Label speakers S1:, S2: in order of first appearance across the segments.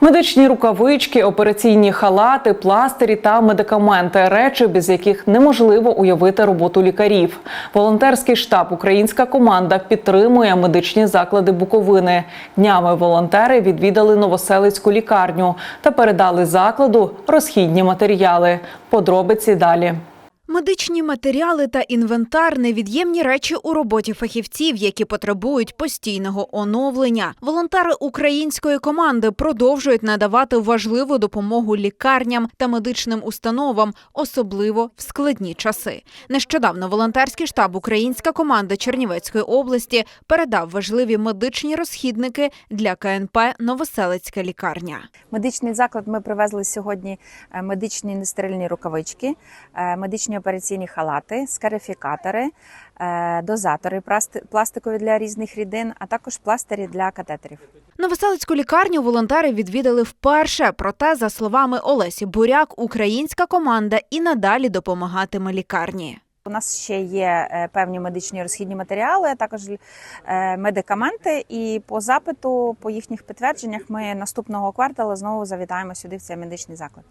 S1: Медичні рукавички, операційні халати, пластирі та медикаменти речі, без яких неможливо уявити роботу лікарів. Волонтерський штаб Українська команда підтримує медичні заклади Буковини. Днями волонтери відвідали Новоселицьку лікарню та передали закладу розхідні матеріали. Подробиці далі.
S2: Медичні матеріали та інвентар невід'ємні речі у роботі фахівців, які потребують постійного оновлення. Волонтери української команди продовжують надавати важливу допомогу лікарням та медичним установам, особливо в складні часи. Нещодавно волонтерський штаб Українська команда Чернівецької області передав важливі медичні розхідники для КНП Новоселицька лікарня.
S3: Медичний заклад ми привезли сьогодні е, медичні нестерильні рукавички, е, медичні операційні халати, скарифікатори, е, дозатори пласти- пластикові для різних рідин, а також пластирі для катетерів.
S2: Новоселицьку лікарню волонтери відвідали вперше. Проте, за словами Олесі Буряк, українська команда і надалі допомагатиме лікарні.
S3: У нас ще є е, певні медичні розхідні матеріали, а також е, медикаменти. І по запиту, по їхніх підтвердженнях, ми наступного кварталу знову завітаємо сюди в цей медичний заклад.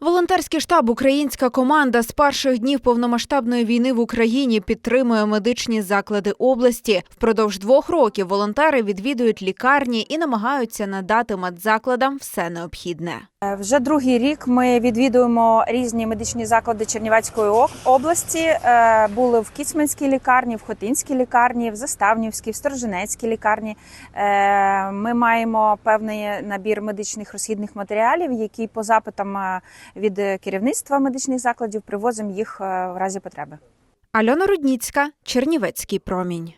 S2: Волонтерський штаб Українська команда з перших днів повномасштабної війни в Україні підтримує медичні заклади області. Впродовж двох років волонтери відвідують лікарні і намагаються надати медзакладам все необхідне.
S3: Е, Вже другий рік ми відвідуємо різні медичні заклади Чернівецької області. Е, Були в Кіцманській лікарні, в Хотинській лікарні, в Заставнівській, в Сторожинецькій лікарні. Е, Ми маємо певний набір медичних розхідних матеріалів, які по запитам від керівництва медичних закладів привозимо їх в разі потреби.
S2: Альона Рудніцька, Чернівецький промінь.